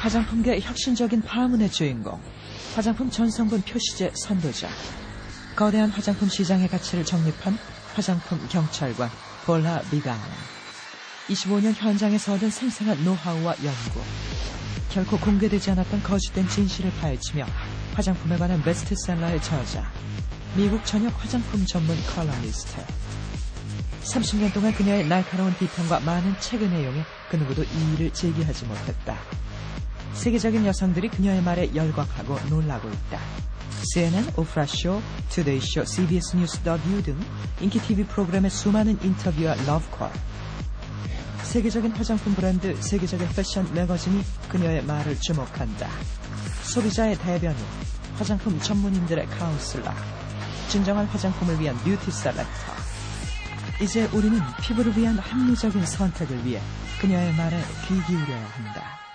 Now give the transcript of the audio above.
화장품계 혁신적인 파문의 주인공, 화장품 전성분 표시제 선도자, 거대한 화장품 시장의 가치를 정립한 화장품 경찰관 볼라 비가나. 25년 현장에서 얻은 생생한 노하우와 연구, 결코 공개되지 않았던 거짓된 진실을 파헤치며 화장품에 관한 베스트셀러의 저자, 미국 전역 화장품 전문 컬럼니스트. 30년 동안 그녀의 날카로운 비평과 많은 책을 내용해 그 누구도 이 일을 제기하지 못했다. 세계적인 여성들이 그녀의 말에 열광하고 놀라고 있다. CNN, 오프라쇼, 투데이쇼, CBS 뉴스 더뷰 등 인기 TV 프로그램의 수많은 인터뷰와 러브콜. 세계적인 화장품 브랜드, 세계적인 패션 매거진이 그녀의 말을 주목한다. 소비자의 대변인, 화장품 전문인들의 카운슬러, 진정한 화장품을 위한 뷰티 셀렉터. 이제 우리는 피부를 위한 합리적인 선택을 위해 그녀의 말에 귀 기울여야 한다.